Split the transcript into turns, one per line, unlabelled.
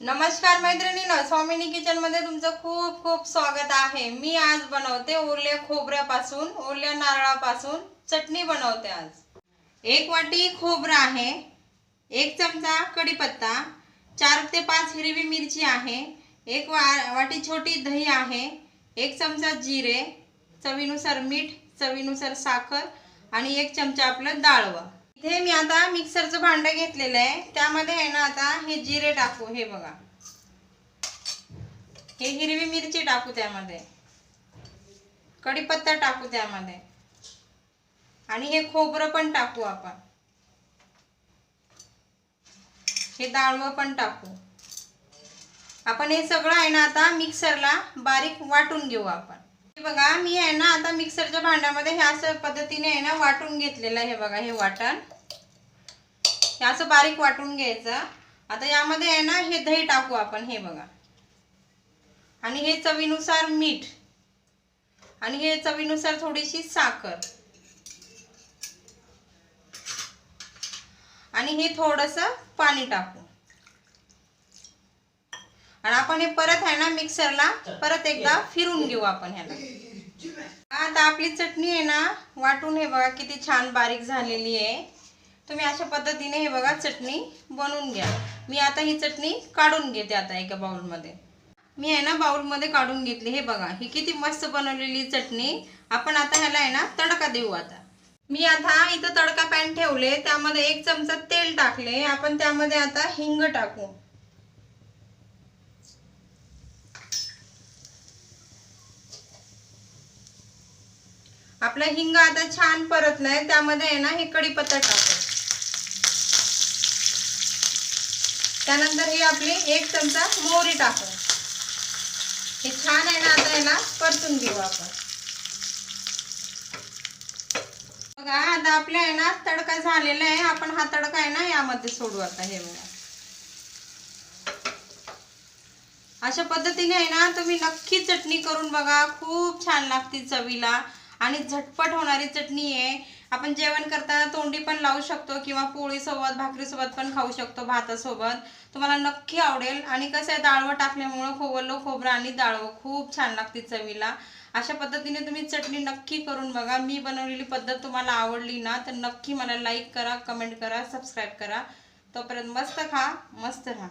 नमस्कार मैत्रिणीनं स्वामिनी किचनमध्ये तुमचं खूप खूप स्वागत आहे. मी आज बनवते ओल्या खोबऱ्यापासून ओल्या नारळापासून चटणी बनवते आज. एक वाटी खोबरं आहे एक चमचा कढीपत्ता चार ते पाच हिरवी मिरची आहे एक वा वाटी छोटी दही आहे एक चमचा जिरे चवीनुसार मीठ चवीनुसार साखर आणि एक चमचा आपलं डाळवं. इथे मी आता मिक्सरचं भांडं घेतलेलं आहे. त्यामध्ये आहे ना आता हे जिरे टाकू हे बघा. हे हिरवी मिरची टाकू त्यामध्ये. कढीपत्ता टाकू त्यामध्ये. आणि हे खोबरं पण टाकू आपण. हे डाळवं पण टाकू. आपण हे सगळं आहे ना आता मिक्सरला बारीक वाटून घेऊ आपण. बघा मी आहे ना आता मिक्सरच्या भांड्यामध्ये हे असं पद्धतीने आहे ना वाटून घेतलेलं हे बघा हे वाटण. हे असं बारीक वाटून घ्यायचं. आता यामध्ये आहे ना हे दही टाकू आपण हे बघा. आणि हे चवीनुसार मीठ. आणि हे चवीनुसार थोडीशी साखर. आणि हे थोडस पाणी टाकू. आणि आपण हे परत आहे ना मिक्सरला परत एकदा फिरून घेऊ आपण ह्याला. आता आपली चटणी आहे ना वाटून हे बघा किती छान बारीक झालेली आहे. तुम्ही अशा पद्धतीने हे बघा चटणी बनवून घ्या. मी आता ही चटणी काढून घेते आता एका बाउलमध्ये. मी आहे ना बाउलमध्ये काढून घेतली. हे बघा ही किती मस्त बनवलेली चटणी. आपण आता ह्याला आहे ना तडका देऊ आता. मी आता इथं तडका पॅन ठेवले त्यामध्ये एक चमचा तेल टाकले. आपण त्यामध्ये आता हिंग टाकू. आपला हिंग आता छान परतलाय त्यामध्ये आहे ना हे कढीपत्ता टाकू. त्यानंतर ही आपली एक चमचा मोहरी टाकू. हे छान आहे ना आता याला परतून घेऊ आपण. बघा आता आपल्या आहे ना तडका झालेला आहे. आपण हा तडका आहे ना यामध्ये सोडू आता हे बघा. अशा पद्धतीने आहे ना तुम्ही नक्की चटणी करून बघा. खूप छान लागते चवीला. आणि झटपट होणारी चटणी आहे. आपण जेवण करताना तोंडी पण लावू शकतो किंवा पोळीसोबत भाकरीसोबत पण खाऊ शकतो भातासोबत. तुम्हाला नक्की आवडेल. आणि कसं आहे डाळवं टाकल्यामुळं खोवलं खोबरं आणि डाळवं खूप छान लागते चवीला. अशा पद्धतीने तुम्ही चटणी नक्की करून बघा. मी बनवलेली पद्धत तुम्हाला आवडली ना तर नक्की मला लाईक करा कमेंट करा सबस्क्राईब करा. तोपर्यंत मस्त खा मस्त राहा.